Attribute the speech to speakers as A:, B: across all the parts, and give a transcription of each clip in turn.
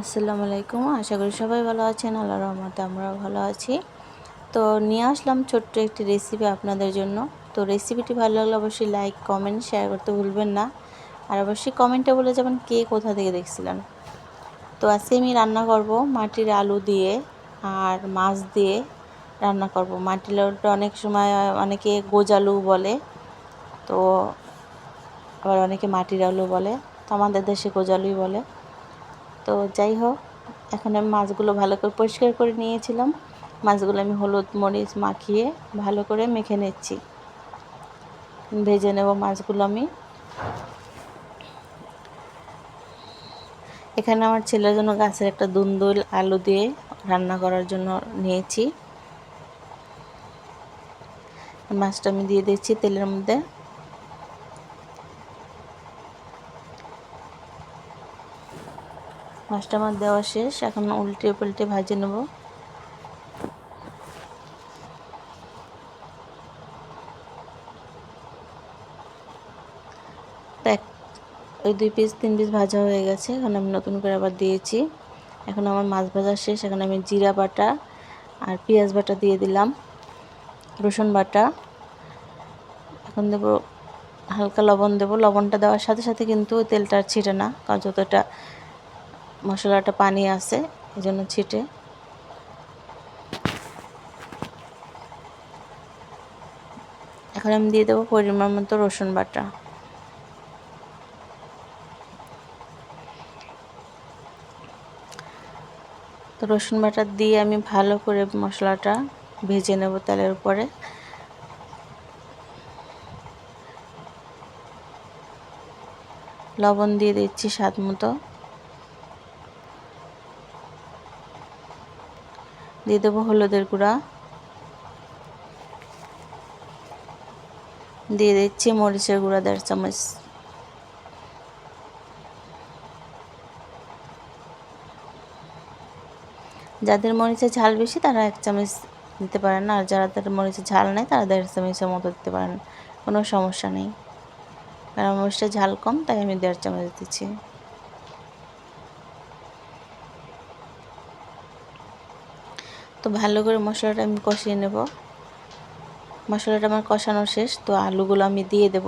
A: আসসালামু আলাইকুম। আশা করি সবাই ভালো আছেন। আল্লাহ রহমতে আমরাও ভালো আছি। তো নিয়ে আসলাম ছোট্ট একটি রেসিপি আপনাদের জন্য। তো রেসিপিটি ভালো লাগলে অবশ্যই লাইক কমেন্ট শেয়ার করতে ভুলবেন না। আর অবশ্যই কমেন্টে বলে যাবেন কে কোথা থেকে দেখছিলেন। তো আজকে আমি রান্না করব মাটির আলু দিয়ে আর মাছ দিয়ে রান্না করব। মাটির আলুটা অনেক সময় অনেকে গোজালু বলে, তো আবার অনেকে মাটির আলু বলে। তো আমাদের দেশে গোজালুই বলে। তো যাই হোক, এখন আমি মাছগুলো ভালো করে পরিষ্কার করে নিয়েছিলাম। মাছগুলো আমি হলুদ মরিচ মাখিয়ে ভালো করে মেখে নিচ্ছি। ভেজে নেব মাছগুলো আমি। এখানে আমার ছেলের জন্য গাছের একটা দুন্দুল আলু দিয়ে রান্না করার জন্য নিয়েছি। মাছটা আমি দিয়ে দিচ্ছি তেলের মধ্যে। মাছটা আমার দেওয়া শেষ। এখন উল্টে পাল্টে ভাজে নেব। এক ওই দুই পিস তিন পিস ভাজা হয়ে গেছে। এখন আমি নতুন করে আবার দিয়েছি। এখন আমার মাছ ভাজা শেষ। এখন আমি জিরা বাটা আর পেঁয়াজ বাটা দিয়ে দিলাম। রসুন বাটা। এখন দেবো হালকা লবণ দেবো। লবণটা দেওয়ার সাথে সাথে কিন্তু তেলটা আর ছিটে না, কারণ যতটা মশলাটা পানি আছে এই জন্য ছিটে। এখন আমি দিয়ে দেবো পরিমাণ মতো রসুন বাটা। তো রসুন বাটা দিয়ে আমি ভালো করে মশলাটা ভেজে নেব তেলের উপরে। লবণ দিয়ে দিচ্ছি স্বাদ মতো। দিয়ে দেবো হলুদের গুঁড়া। দিয়ে দিচ্ছি মরিচের গুঁড়া, দেড় চামচ। যাদের মরিচের ঝাল বেশি, তারা এক চামচ দিতে পারেন। আর যারা তাদের মরিচের ঝাল নেই, তারা দেড় চামচের মতো দিতে পারেন। কোনো সমস্যা নেই। কারণ মরিচটা ঝাল কম, তাই আমি দেড় চামচ দিচ্ছি। তো ভালো করে মশলাটা আমি কষিয়ে নেব। মশলাটা আমার কষানো শেষ, তো আলুগুলো আমি দিয়ে দেব।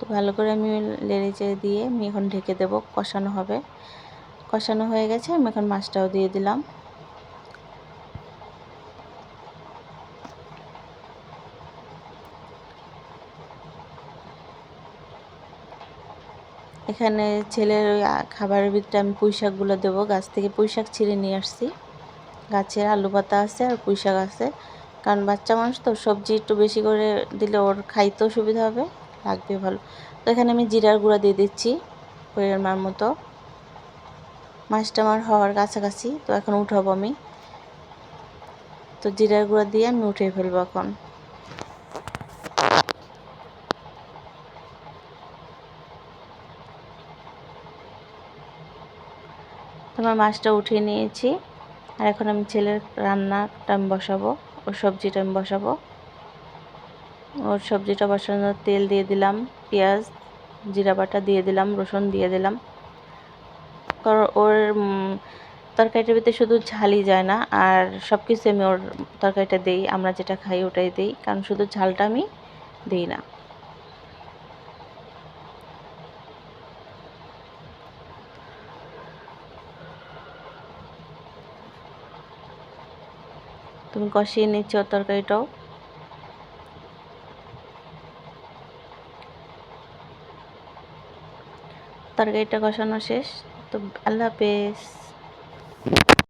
A: তো ভালো করে আমি লেড়ে চেড়ে দিয়ে আমি এখন ঢেকে দেব, কষানো হবে। কষানো হয়ে গেছে, আমি এখন মাছটাও দিয়ে দিলাম। এখানে ছেলের ওই খাবারের ভিতরে আমি পুঁই শাকগুলো দেবো, গাছ থেকে পুঁই শাক ছিঁড়ে নিয়ে আসছি। গাছের আলু পাতা আছে আর পুঁই শাক আছে, কারণ বাচ্চা মানুষ তো সবজি একটু বেশি করে দিলে ওর খাইতেও সুবিধা হবে, লাগবে ভালো। তো এখানে আমি জিরার গুঁড়া দিয়ে দিচ্ছি পরিমাণ মতো। মাছটা আমার হওয়ার কাছাকাছি, তো এখন উঠাবো আমি। তো জিরার গুঁড়া দিয়ে আমি উঠে ফেলব এখন। তোমার মাছটা উঠিয়ে নিয়েছি, আর এখন আমি ছেলের রান্নাটা আমি বসাবো, ওর সবজিটা আমি বসাবো। ওর সবজিটা বসানোর তেল দিয়ে দিলাম, পেঁয়াজ, জিরা বাটা দিয়ে দিলাম, রসুন দিয়ে দিলাম। কারণ ওর তরকারিটার ভিতরে শুধু ঝালই যায় না। আর সব কিছু আমি ওর তরকারিটা দিই, আমরা যেটা খাই ওটাই দিই, কারণ শুধু ঝালটা আমি দিই না। তুমি কষিয়ে নিচ্ছ তরকারিটাও? তরকারিটা কষানো শেষ। তো আল্লাহ হাফেজ।